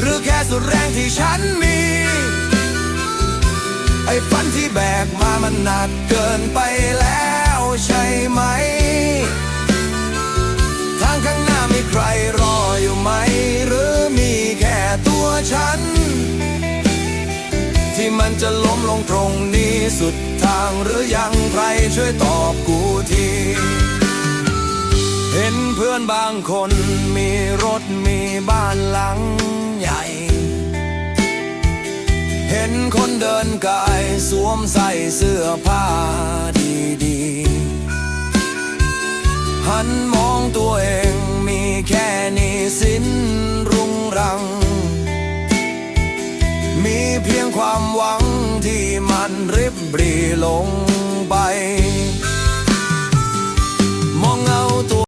หรือแค่สุดแรงที่ฉันมี ไอ้ฝันที่แบกมามันหนักเกินไปแล้วใช่ไหม ทางข้างหน้ามีใครรออยู่ไหม หรือมีแค่ตัวฉัน ที่มันจะล้มลงตรงนี้สุดทางหรือยังใครช่วยตอบกูทีเห็นเพื่อนบางคนมีรถมีบ้านหลัง ใหญ่ เห็นคนเดินกายสวมใส่เสื้อผ้าดีๆ หันมองตัวเองมีแค่นี้สิ้นรุงรัง มีเพียงความหวังที่มันริบหรีลง